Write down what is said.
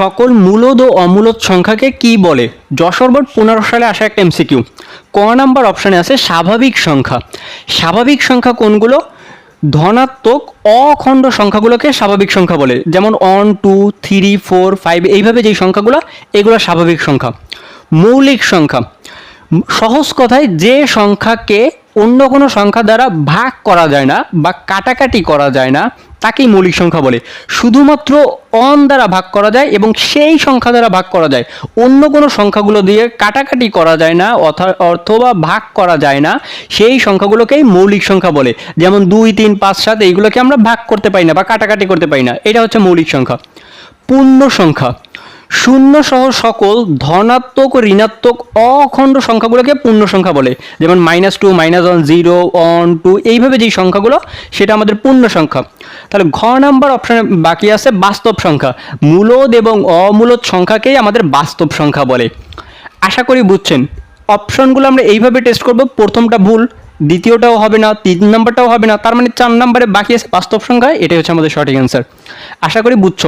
সকল মূলদ ও অমূলদ সংখ্যাকে কি বলে? যশোর বোর্ড পনেরো সালে আসা একটা এমসিকিউ ক নাম্বার অপশানে আছে স্বাভাবিক সংখ্যা। স্বাভাবিক সংখ্যা কোনগুলো? ধনাত্মক অখণ্ড সংখ্যাগুলোকে স্বাভাবিক সংখ্যা বলে। যেমন one two three four five এইভাবে যেই সংখ্যাগুলো, এগুলো স্বাভাবিক সংখ্যা। মৌলিক সংখ্যা। সহজ কথায় যে সংখ্যাকে অন্য কোনো সংখ্যা দ্বারা ভাগ করা যায় না বা কাটাকাটি করা যায় না, তাকেই মৌলিক সংখ্যা বলে। শুধুমাত্র অন দ্বারা ভাগ করা যায় এবং সেই সংখ্যা দ্বারা ভাগ করা যায়। অন্য কোনো সংখ্যাগুলো দিয়ে কাটাকাটি করা যায় না, অথা- অথবা ভাগ করা যায় না, সেই সংখ্যাগুলোকেই মৌলিক সংখ্যা বলে। যেমন দুই, তিন, পাঁচ, সাত, এইগুলোকে আমরা ভাগ করতে পারি না বা কাটাকাটি করতে পারি না। এটা হচ্ছে মৌলিক সংখ্যা। পূর্ণ সংখ্যা। শূন্য সহ সকল ধনাত্মক, ঋণাত্মক, অখণ্ড সংখ্যাগুলোকে পূর্ণ সংখ্যা বলে। যেমন minus two minus one zero one two এইভাবে যেই সংখ্যাগুলো, সেটা আমাদের পূর্ণ সংখ্যা। তাহলে ঘ নাম্বার অপশানে বাকি আছে বাস্তব সংখ্যা। মূলদ এবং অমূলদ সংখ্যাকেই আমাদের বাস্তব সংখ্যা বলে। আশা করি বুঝছেন। অপশনগুলো আমরা এইভাবে টেস্ট করব। প্রথমটা ভুল, দ্বিতীয়টাও হবে না, তিন নাম্বারটাও হবে না। তার মানে চার নাম্বারে বাকি আছে বাস্তব সংখ্যা, এটাই হচ্ছে আমাদের সঠিক অ্যান্সার আশা করি বুঝছ।